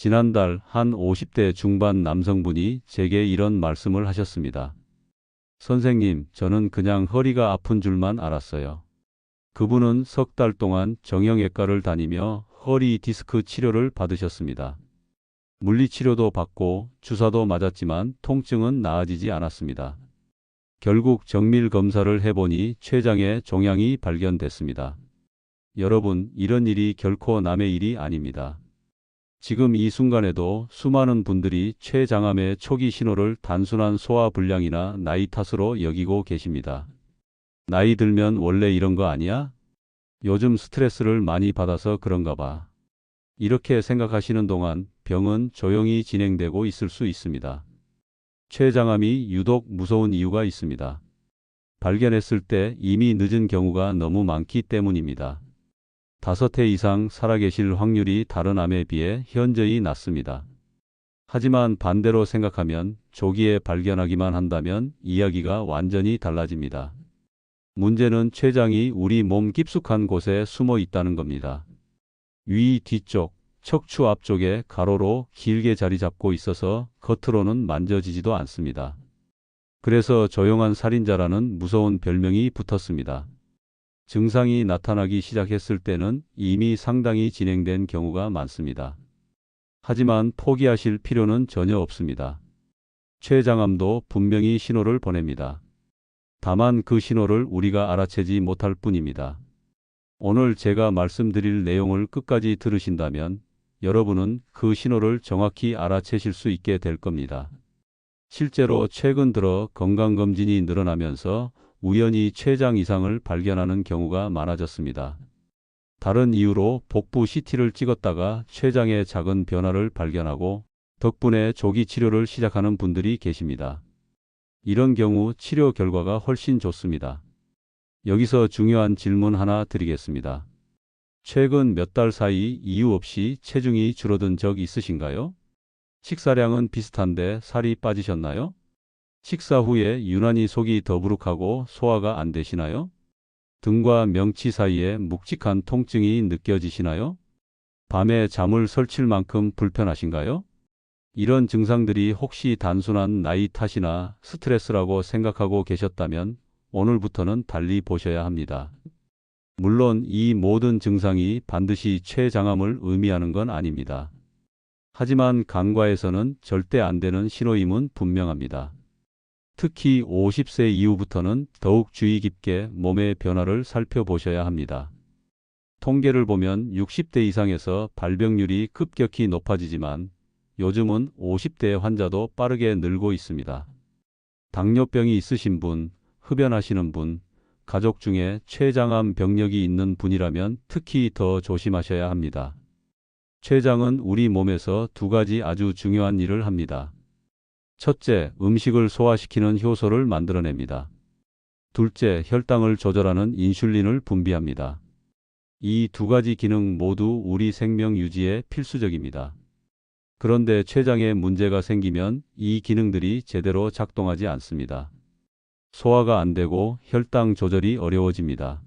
지난달 한 50대 중반 남성분이 제게 이런 말씀을 하셨습니다. 선생님, 저는 그냥 허리가 아픈 줄만 알았어요. 그분은 석 달 동안 정형외과를 다니며 허리 디스크 치료를 받으셨습니다. 물리치료도 받고 주사도 맞았지만 통증은 나아지지 않았습니다. 결국 정밀 검사를 해보니 췌장에 종양이 발견됐습니다. 여러분, 이런 일이 결코 남의 일이 아닙니다. 지금 이 순간에도 수많은 분들이 췌장암의 초기 신호를 단순한 소화불량이나 나이 탓으로 여기고 계십니다. 나이 들면 원래 이런 거 아니야? 요즘 스트레스를 많이 받아서 그런가 봐. 이렇게 생각하시는 동안 병은 조용히 진행되고 있을 수 있습니다. 췌장암이 유독 무서운 이유가 있습니다. 발견했을 때 이미 늦은 경우가 너무 많기 때문입니다. 다섯 해 이상 살아계실 확률이 다른 암에 비해 현저히 낮습니다. 하지만 반대로 생각하면 조기에 발견하기만 한다면 이야기가 완전히 달라집니다. 문제는 췌장이 우리 몸 깊숙한 곳에 숨어 있다는 겁니다. 위 뒤쪽, 척추 앞쪽에 가로로 길게 자리 잡고 있어서 겉으로는 만져지지도 않습니다. 그래서 조용한 살인자라는 무서운 별명이 붙었습니다. 증상이 나타나기 시작했을 때는 이미 상당히 진행된 경우가 많습니다. 하지만 포기하실 필요는 전혀 없습니다. 췌장암도 분명히 신호를 보냅니다. 다만 그 신호를 우리가 알아채지 못할 뿐입니다. 오늘 제가 말씀드릴 내용을 끝까지 들으신다면 여러분은 그 신호를 정확히 알아채실 수 있게 될 겁니다. 실제로 최근 들어 건강검진이 늘어나면서 우연히 췌장 이상을 발견하는 경우가 많아졌습니다. 다른 이유로 복부 CT를 찍었다가 췌장의 작은 변화를 발견하고 덕분에 조기 치료를 시작하는 분들이 계십니다. 이런 경우 치료 결과가 훨씬 좋습니다. 여기서 중요한 질문 하나 드리겠습니다. 최근 몇 달 사이 이유 없이 체중이 줄어든 적 있으신가요? 식사량은 비슷한데 살이 빠지셨나요? 식사 후에 유난히 속이 더부룩하고 소화가 안 되시나요? 등과 명치 사이에 묵직한 통증이 느껴지시나요? 밤에 잠을 설칠 만큼 불편하신가요? 이런 증상들이 혹시 단순한 나이 탓이나 스트레스라고 생각하고 계셨다면 오늘부터는 달리 보셔야 합니다. 물론 이 모든 증상이 반드시 췌장암을 의미하는 건 아닙니다. 하지만 간과에서는 절대 안 되는 신호임은 분명합니다. 특히 50세 이후부터는 더욱 주의 깊게 몸의 변화를 살펴보셔야 합니다. 통계를 보면 60대 이상에서 발병률이 급격히 높아지지만 요즘은 50대 환자도 빠르게 늘고 있습니다. 당뇨병이 있으신 분, 흡연하시는 분, 가족 중에 췌장암 병력이 있는 분이라면 특히 더 조심하셔야 합니다. 췌장은 우리 몸에서 두 가지 아주 중요한 일을 합니다. 첫째, 음식을 소화시키는 효소를 만들어냅니다. 둘째, 혈당을 조절하는 인슐린을 분비합니다. 이 두 가지 기능 모두 우리 생명 유지에 필수적입니다. 그런데 췌장에 문제가 생기면 이 기능들이 제대로 작동하지 않습니다. 소화가 안 되고 혈당 조절이 어려워집니다.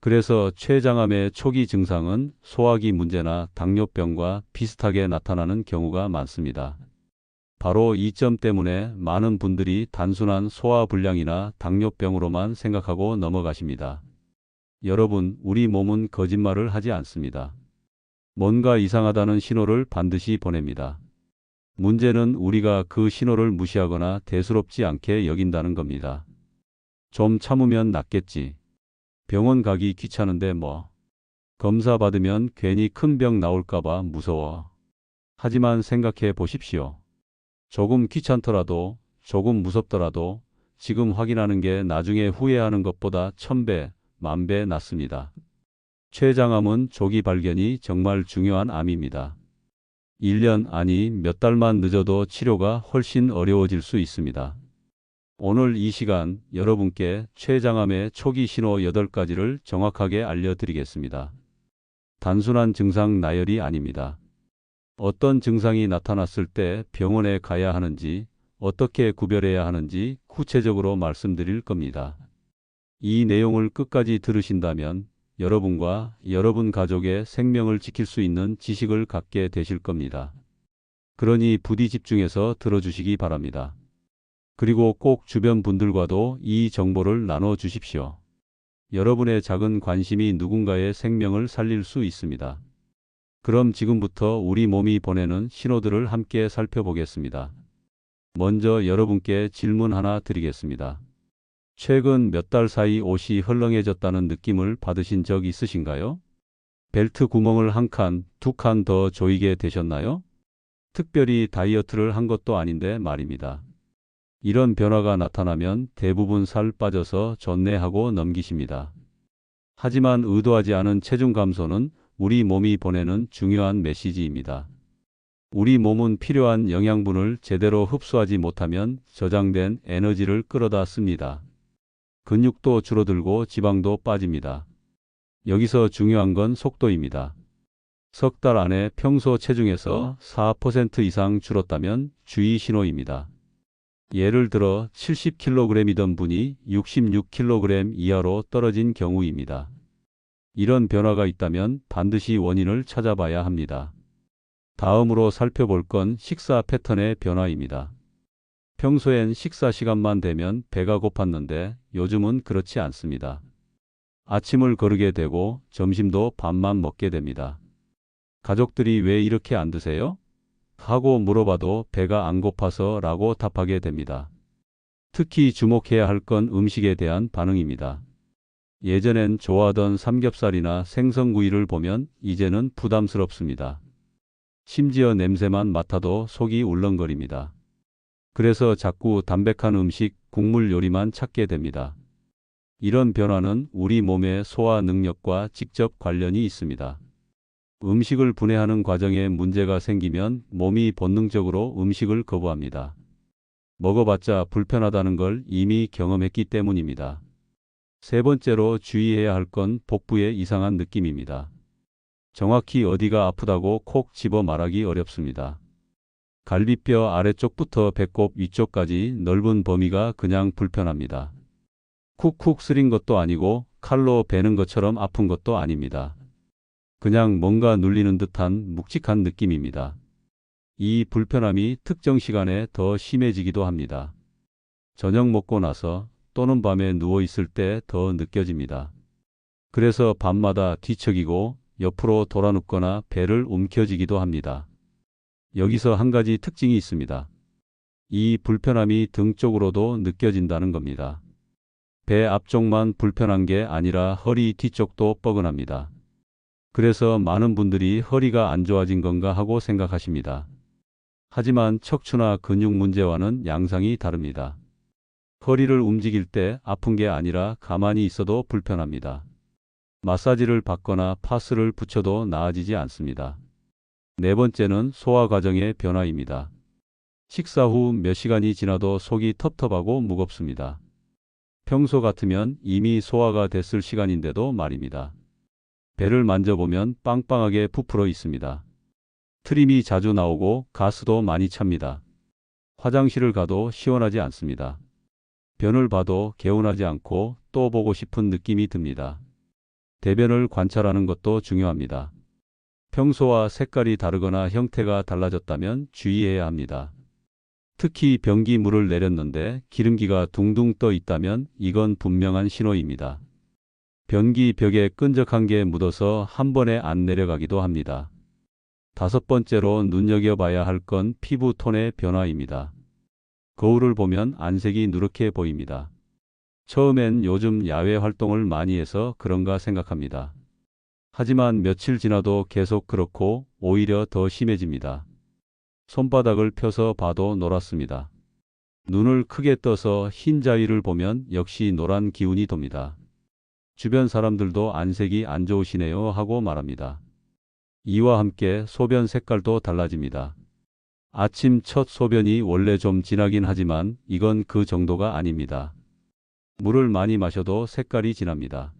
그래서 췌장암의 초기 증상은 소화기 문제나 당뇨병과 비슷하게 나타나는 경우가 많습니다. 바로 이 점 때문에 많은 분들이 단순한 소화불량이나 당뇨병으로만 생각하고 넘어가십니다. 여러분, 우리 몸은 거짓말을 하지 않습니다. 뭔가 이상하다는 신호를 반드시 보냅니다. 문제는 우리가 그 신호를 무시하거나 대수롭지 않게 여긴다는 겁니다. 좀 참으면 낫겠지. 병원 가기 귀찮은데 뭐. 검사 받으면 괜히 큰 병 나올까봐 무서워. 하지만 생각해 보십시오. 조금 귀찮더라도, 조금 무섭더라도 지금 확인하는 게 나중에 후회하는 것보다 천배, 만배 낫습니다. 췌장암은 조기 발견이 정말 중요한 암입니다. 1년 아니 몇 달만 늦어도 치료가 훨씬 어려워질 수 있습니다. 오늘 이 시간 여러분께 췌장암의 초기 신호 8가지를 정확하게 알려드리겠습니다. 단순한 증상 나열이 아닙니다. 어떤 증상이 나타났을 때 병원에 가야 하는지, 어떻게 구별해야 하는지 구체적으로 말씀드릴 겁니다. 이 내용을 끝까지 들으신다면 여러분과 여러분 가족의 생명을 지킬 수 있는 지식을 갖게 되실 겁니다. 그러니 부디 집중해서 들어주시기 바랍니다. 그리고 꼭 주변 분들과도 이 정보를 나눠 주십시오. 여러분의 작은 관심이 누군가의 생명을 살릴 수 있습니다. 그럼 지금부터 우리 몸이 보내는 신호들을 함께 살펴보겠습니다. 먼저 여러분께 질문 하나 드리겠습니다. 최근 몇 달 사이 옷이 헐렁해졌다는 느낌을 받으신 적 있으신가요? 벨트 구멍을 한 칸, 두 칸 더 조이게 되셨나요? 특별히 다이어트를 한 것도 아닌데 말입니다. 이런 변화가 나타나면 대부분 살 빠져서 좋네 하고 넘기십니다. 하지만 의도하지 않은 체중 감소는 우리 몸이 보내는 중요한 메시지입니다. 우리 몸은 필요한 영양분을 제대로 흡수하지 못하면 저장된 에너지를 끌어다 씁니다. 근육도 줄어들고 지방도 빠집니다. 여기서 중요한 건 속도입니다. 석 달 안에 평소 체중에서 4% 이상 줄었다면 주의 신호입니다. 예를 들어 70kg이던 분이 66kg 이하로 떨어진 경우입니다. 이런 변화가 있다면 반드시 원인을 찾아봐야 합니다. 다음으로 살펴볼 건 식사 패턴의 변화입니다. 평소엔 식사 시간만 되면 배가 고팠는데 요즘은 그렇지 않습니다. 아침을 거르게 되고 점심도 밥만 먹게 됩니다. 가족들이 왜 이렇게 안 드세요? 하고 물어봐도 배가 안 고파서 라고 답하게 됩니다. 특히 주목해야 할 건 음식에 대한 반응입니다. 예전엔 좋아하던 삼겹살이나 생선구이를 보면 이제는 부담스럽습니다. 심지어 냄새만 맡아도 속이 울렁거립니다. 그래서 자꾸 담백한 음식, 국물 요리만 찾게 됩니다. 이런 변화는 우리 몸의 소화 능력과 직접 관련이 있습니다. 음식을 분해하는 과정에 문제가 생기면 몸이 본능적으로 음식을 거부합니다. 먹어봤자 불편하다는 걸 이미 경험했기 때문입니다. 세 번째로 주의해야 할 건 복부의 이상한 느낌입니다. 정확히 어디가 아프다고 콕 집어 말하기 어렵습니다. 갈비뼈 아래쪽부터 배꼽 위쪽까지 넓은 범위가 그냥 불편합니다. 쿡쿡 쓰린 것도 아니고 칼로 베는 것처럼 아픈 것도 아닙니다. 그냥 뭔가 눌리는 듯한 묵직한 느낌입니다. 이 불편함이 특정 시간에 더 심해지기도 합니다. 저녁 먹고 나서 또는 밤에 누워 있을 때 더 느껴집니다. 그래서 밤마다 뒤척이고 옆으로 돌아 눕거나 배를 움켜쥐기도 합니다. 여기서 한 가지 특징이 있습니다. 이 불편함이 등 쪽으로도 느껴진다는 겁니다. 배 앞쪽만 불편한 게 아니라 허리 뒤쪽도 뻐근합니다. 그래서 많은 분들이 허리가 안 좋아진 건가 하고 생각하십니다. 하지만 척추나 근육 문제와는 양상이 다릅니다. 허리를 움직일 때 아픈 게 아니라 가만히 있어도 불편합니다. 마사지를 받거나 파스를 붙여도 나아지지 않습니다. 네 번째는 소화 과정의 변화입니다. 식사 후 몇 시간이 지나도 속이 텁텁하고 무겁습니다. 평소 같으면 이미 소화가 됐을 시간인데도 말입니다. 배를 만져보면 빵빵하게 부풀어 있습니다. 트림이 자주 나오고 가스도 많이 찹니다. 화장실을 가도 시원하지 않습니다. 변을 봐도 개운하지 않고 또 보고 싶은 느낌이 듭니다. 대변을 관찰하는 것도 중요합니다. 평소와 색깔이 다르거나 형태가 달라졌다면 주의해야 합니다. 특히 변기 물을 내렸는데 기름기가 둥둥 떠 있다면 이건 분명한 신호입니다. 변기 벽에 끈적한 게 묻어서 한 번에 안 내려가기도 합니다. 다섯 번째로 눈여겨봐야 할 건 피부 톤의 변화입니다. 거울을 보면 안색이 누렇게 보입니다. 처음엔 요즘 야외 활동을 많이 해서 그런가 생각합니다. 하지만 며칠 지나도 계속 그렇고 오히려 더 심해집니다. 손바닥을 펴서 봐도 노랗습니다. 눈을 크게 떠서 흰 자위를 보면 역시 노란 기운이 돕니다. 주변 사람들도 안색이 안 좋으시네요 하고 말합니다. 이와 함께 소변 색깔도 달라집니다. 아침 첫 소변이 원래 좀 진하긴 하지만 이건 그 정도가 아닙니다. 물을 많이 마셔도 색깔이 진합니다.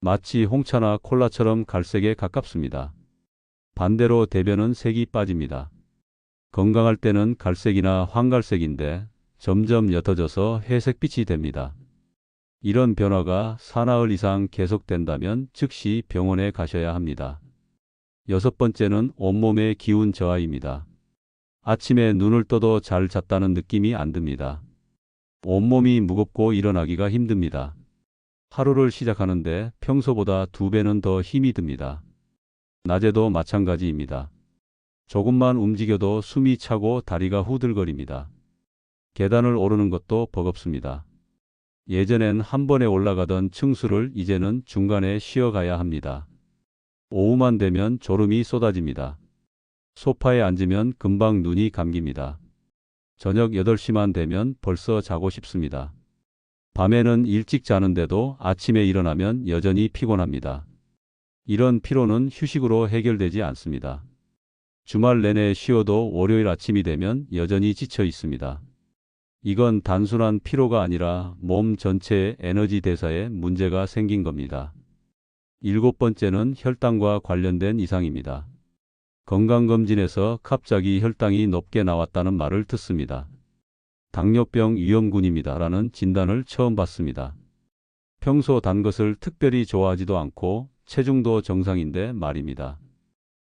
마치 홍차나 콜라처럼 갈색에 가깝습니다. 반대로 대변은 색이 빠집니다. 건강할 때는 갈색이나 황갈색인데 점점 옅어져서 회색빛이 됩니다. 이런 변화가 사나흘 이상 계속된다면 즉시 병원에 가셔야 합니다. 여섯 번째는 온몸의 기운 저하입니다. 아침에 눈을 떠도 잘 잤다는 느낌이 안 듭니다. 온몸이 무겁고 일어나기가 힘듭니다. 하루를 시작하는데 평소보다 두 배는 더 힘이 듭니다. 낮에도 마찬가지입니다. 조금만 움직여도 숨이 차고 다리가 후들거립니다. 계단을 오르는 것도 버겁습니다. 예전엔 한 번에 올라가던 층수를 이제는 중간에 쉬어가야 합니다. 오후만 되면 졸음이 쏟아집니다. 소파에 앉으면 금방 눈이 감깁니다. 저녁 8시만 되면 벌써 자고 싶습니다. 밤에는 일찍 자는데도 아침에 일어나면 여전히 피곤합니다. 이런 피로는 휴식으로 해결되지 않습니다. 주말 내내 쉬어도 월요일 아침이 되면 여전히 지쳐 있습니다. 이건 단순한 피로가 아니라 몸 전체의 에너지 대사에 문제가 생긴 겁니다. 일곱 번째는 혈당과 관련된 이상입니다. 건강검진에서 갑자기 혈당이 높게 나왔다는 말을 듣습니다. 당뇨병 위험군입니다. 라는 진단을 처음 받습니다. 평소 단 것을 특별히 좋아하지도 않고 체중도 정상인데 말입니다.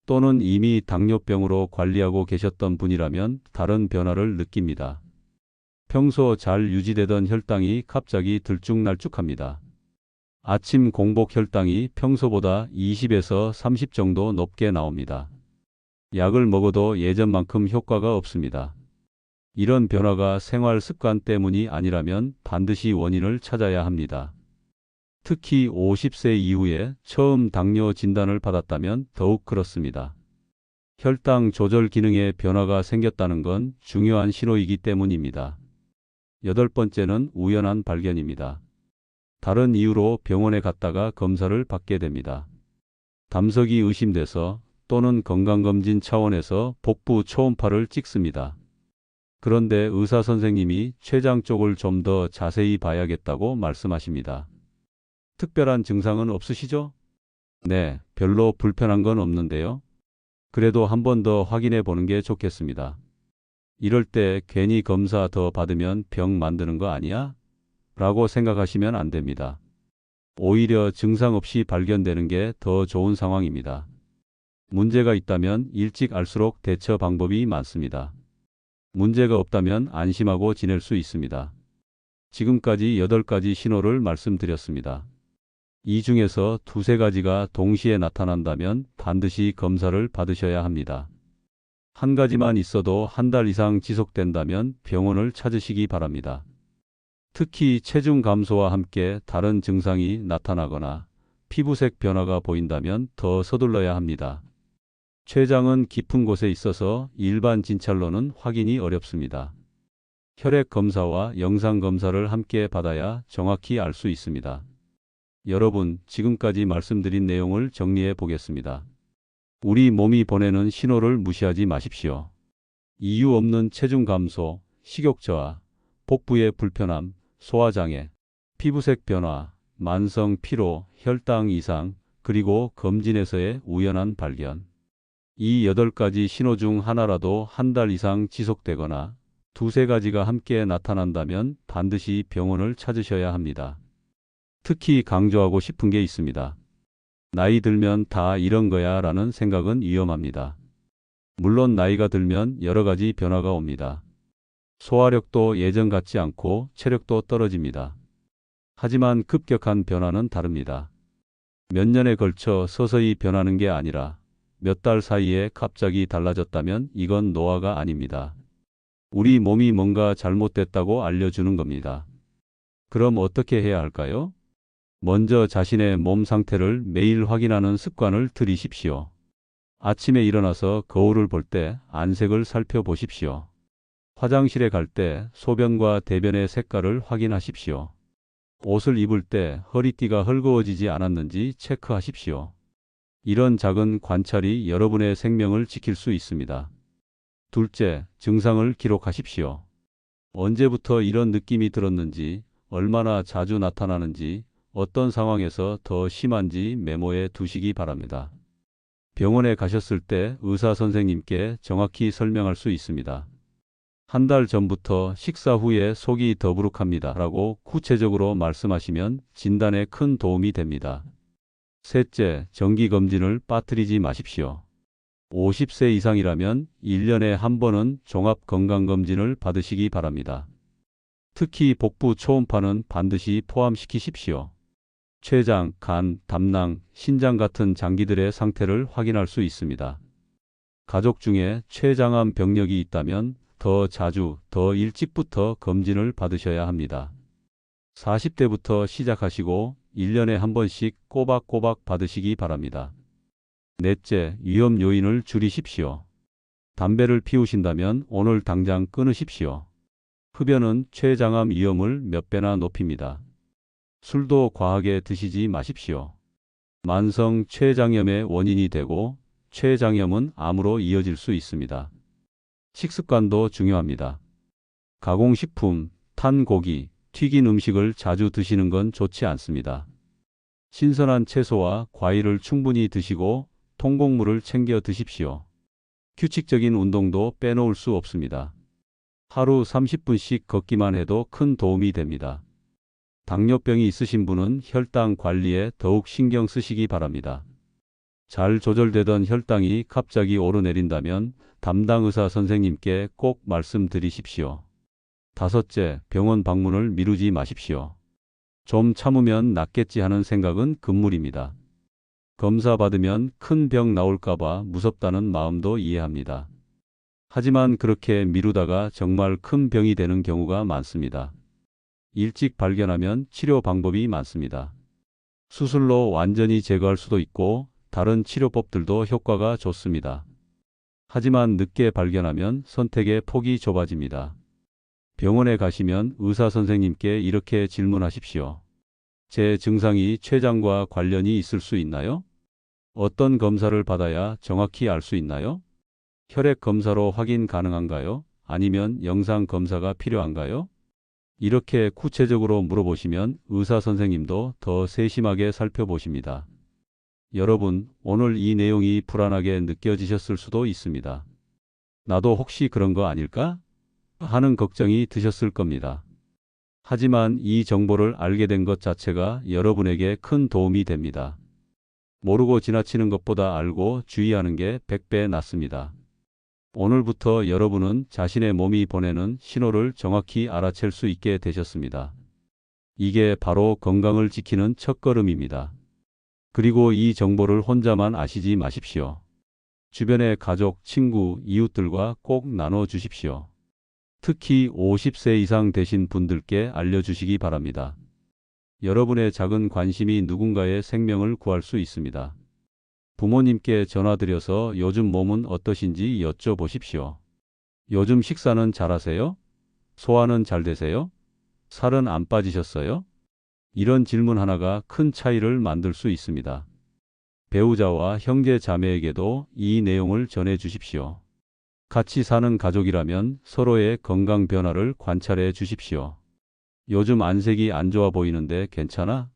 또는 이미 당뇨병으로 관리하고 계셨던 분이라면 다른 변화를 느낍니다. 평소 잘 유지되던 혈당이 갑자기 들쭉날쭉합니다. 아침 공복 혈당이 평소보다 20에서 30 정도 높게 나옵니다. 약을 먹어도 예전만큼 효과가 없습니다. 이런 변화가 생활 습관 때문이 아니라면 반드시 원인을 찾아야 합니다. 특히 50세 이후에 처음 당뇨 진단을 받았다면 더욱 그렇습니다. 혈당 조절 기능에 변화가 생겼다는 건 중요한 신호이기 때문입니다. 여덟 번째는 우연한 발견입니다. 다른 이유로 병원에 갔다가 검사를 받게 됩니다. 담석이 의심돼서 또는 건강검진 차원에서 복부 초음파를 찍습니다. 그런데 의사 선생님이 췌장 쪽을 좀 더 자세히 봐야겠다고 말씀하십니다. 특별한 증상은 없으시죠? 네, 별로 불편한 건 없는데요. 그래도 한 번 더 확인해 보는 게 좋겠습니다. 이럴 때 괜히 검사 더 받으면 병 만드는 거 아니야? 라고 생각하시면 안 됩니다. 오히려 증상 없이 발견되는 게 더 좋은 상황입니다. 문제가 있다면 일찍 알수록 대처 방법이 많습니다. 문제가 없다면 안심하고 지낼 수 있습니다. 지금까지 8가지 신호를 말씀드렸습니다. 이 중에서 두세 가지가 동시에 나타난다면 반드시 검사를 받으셔야 합니다. 한 가지만 있어도 한 달 이상 지속된다면 병원을 찾으시기 바랍니다. 특히 체중 감소와 함께 다른 증상이 나타나거나 피부색 변화가 보인다면 더 서둘러야 합니다. 췌장은 깊은 곳에 있어서 일반 진찰로는 확인이 어렵습니다. 혈액 검사와 영상 검사를 함께 받아야 정확히 알 수 있습니다. 여러분, 지금까지 말씀드린 내용을 정리해 보겠습니다. 우리 몸이 보내는 신호를 무시하지 마십시오. 이유 없는 체중 감소, 식욕 저하, 복부의 불편함, 소화장애, 피부색 변화, 만성 피로, 혈당 이상, 그리고 검진에서의 우연한 발견. 이 여덟 가지 신호 중 하나라도 한 달 이상 지속되거나 두세 가지가 함께 나타난다면 반드시 병원을 찾으셔야 합니다. 특히 강조하고 싶은 게 있습니다. 나이 들면 다 이런 거야 라는 생각은 위험합니다. 물론 나이가 들면 여러 가지 변화가 옵니다. 소화력도 예전 같지 않고 체력도 떨어집니다. 하지만 급격한 변화는 다릅니다. 몇 년에 걸쳐 서서히 변하는 게 아니라 몇 달 사이에 갑자기 달라졌다면 이건 노화가 아닙니다. 우리 몸이 뭔가 잘못됐다고 알려주는 겁니다. 그럼 어떻게 해야 할까요? 먼저 자신의 몸 상태를 매일 확인하는 습관을 들이십시오. 아침에 일어나서 거울을 볼 때 안색을 살펴보십시오. 화장실에 갈 때 소변과 대변의 색깔을 확인하십시오. 옷을 입을 때 허리띠가 헐거워지지 않았는지 체크하십시오. 이런 작은 관찰이 여러분의 생명을 지킬 수 있습니다. 둘째, 증상을 기록하십시오. 언제부터 이런 느낌이 들었는지, 얼마나 자주 나타나는지, 어떤 상황에서 더 심한지 메모해 두시기 바랍니다. 병원에 가셨을 때 의사 선생님께 정확히 설명할 수 있습니다. 한 달 전부터 식사 후에 속이 더부룩합니다. 라고 구체적으로 말씀하시면 진단에 큰 도움이 됩니다. 셋째, 정기검진을 빠뜨리지 마십시오. 50세 이상이라면 1년에 한 번은 종합 건강검진을 받으시기 바랍니다. 특히 복부 초음파는 반드시 포함시키십시오. 췌장, 간, 담낭, 신장 같은 장기들의 상태를 확인할 수 있습니다. 가족 중에 췌장암 병력이 있다면 더 자주, 더 일찍부터 검진을 받으셔야 합니다. 40대부터 시작하시고 1년에 한 번씩 꼬박꼬박 받으시기 바랍니다. 넷째, 위험 요인을 줄이십시오. 담배를 피우신다면 오늘 당장 끊으십시오. 흡연은 췌장암 위험을 몇 배나 높입니다. 술도 과하게 드시지 마십시오. 만성 췌장염의 원인이 되고 췌장염은 암으로 이어질 수 있습니다. 식습관도 중요합니다. 가공식품, 탄 고기, 튀긴 음식을 자주 드시는 건 좋지 않습니다. 신선한 채소와 과일을 충분히 드시고 통곡물을 챙겨 드십시오. 규칙적인 운동도 빼놓을 수 없습니다. 하루 30분씩 걷기만 해도 큰 도움이 됩니다. 당뇨병이 있으신 분은 혈당 관리에 더욱 신경 쓰시기 바랍니다. 잘 조절되던 혈당이 갑자기 오르내린다면 담당 의사 선생님께 꼭 말씀드리십시오. 다섯째, 병원 방문을 미루지 마십시오. 좀 참으면 낫겠지 하는 생각은 금물입니다. 검사 받으면 큰 병 나올까봐 무섭다는 마음도 이해합니다. 하지만 그렇게 미루다가 정말 큰 병이 되는 경우가 많습니다. 일찍 발견하면 치료 방법이 많습니다. 수술로 완전히 제거할 수도 있고 다른 치료법들도 효과가 좋습니다. 하지만 늦게 발견하면 선택의 폭이 좁아집니다. 병원에 가시면 의사 선생님께 이렇게 질문하십시오. 제 증상이 췌장과 관련이 있을 수 있나요? 어떤 검사를 받아야 정확히 알 수 있나요? 혈액 검사로 확인 가능한가요? 아니면 영상 검사가 필요한가요? 이렇게 구체적으로 물어보시면 의사 선생님도 더 세심하게 살펴보십니다. 여러분, 오늘 이 내용이 불안하게 느껴지셨을 수도 있습니다. 나도 혹시 그런 거 아닐까? 하는 걱정이 드셨을 겁니다. 하지만 이 정보를 알게 된 것 자체가 여러분에게 큰 도움이 됩니다. 모르고 지나치는 것보다 알고 주의하는 게 100배 낫습니다. 오늘부터 여러분은 자신의 몸이 보내는 신호를 정확히 알아챌 수 있게 되셨습니다. 이게 바로 건강을 지키는 첫걸음입니다. 그리고 이 정보를 혼자만 아시지 마십시오. 주변의 가족, 친구, 이웃들과 꼭 나눠 주십시오. 특히 50세 이상 되신 분들께 알려주시기 바랍니다. 여러분의 작은 관심이 누군가의 생명을 구할 수 있습니다. 부모님께 전화드려서 요즘 몸은 어떠신지 여쭤보십시오. 요즘 식사는 잘하세요? 소화는 잘 되세요? 살은 안 빠지셨어요? 이런 질문 하나가 큰 차이를 만들 수 있습니다. 배우자와 형제 자매에게도 이 내용을 전해 주십시오. 같이 사는 가족이라면 서로의 건강 변화를 관찰해 주십시오. 요즘 안색이 안 좋아 보이는데 괜찮아?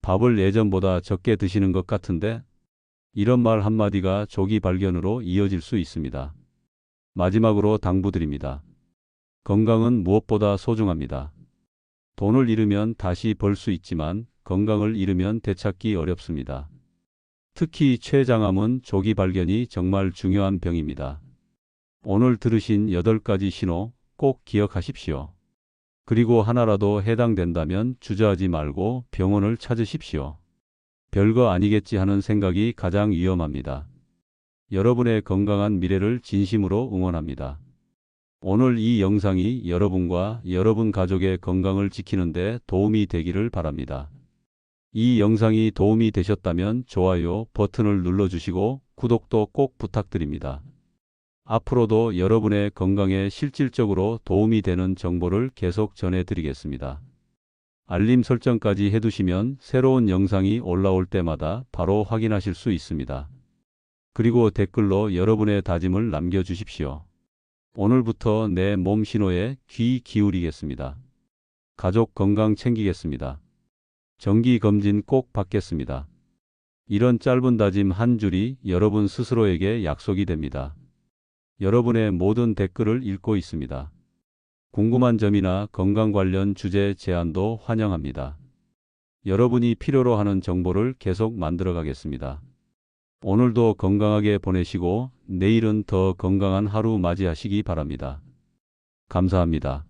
밥을 예전보다 적게 드시는 것 같은데? 이런 말 한마디가 조기 발견으로 이어질 수 있습니다. 마지막으로 당부드립니다. 건강은 무엇보다 소중합니다. 돈을 잃으면 다시 벌 수 있지만 건강을 잃으면 되찾기 어렵습니다. 특히 췌장암은 조기 발견이 정말 중요한 병입니다. 오늘 들으신 8가지 신호 꼭 기억하십시오. 그리고 하나라도 해당된다면 주저하지 말고 병원을 찾으십시오. 별거 아니겠지 하는 생각이 가장 위험합니다. 여러분의 건강한 미래를 진심으로 응원합니다. 오늘 이 영상이 여러분과 여러분 가족의 건강을 지키는데 도움이 되기를 바랍니다. 이 영상이 도움이 되셨다면 좋아요 버튼을 눌러주시고 구독도 꼭 부탁드립니다. 앞으로도 여러분의 건강에 실질적으로 도움이 되는 정보를 계속 전해드리겠습니다. 알림 설정까지 해두시면 새로운 영상이 올라올 때마다 바로 확인하실 수 있습니다. 그리고 댓글로 여러분의 다짐을 남겨주십시오. 오늘부터 내 몸 신호에 귀 기울이겠습니다. 가족 건강 챙기겠습니다. 정기 검진 꼭 받겠습니다. 이런 짧은 다짐 한 줄이 여러분 스스로에게 약속이 됩니다. 여러분의 모든 댓글을 읽고 있습니다. 궁금한 점이나 건강 관련 주제 제안도 환영합니다. 여러분이 필요로 하는 정보를 계속 만들어 가겠습니다. 오늘도 건강하게 보내시고 내일은 더 건강한 하루 맞이하시기 바랍니다. 감사합니다.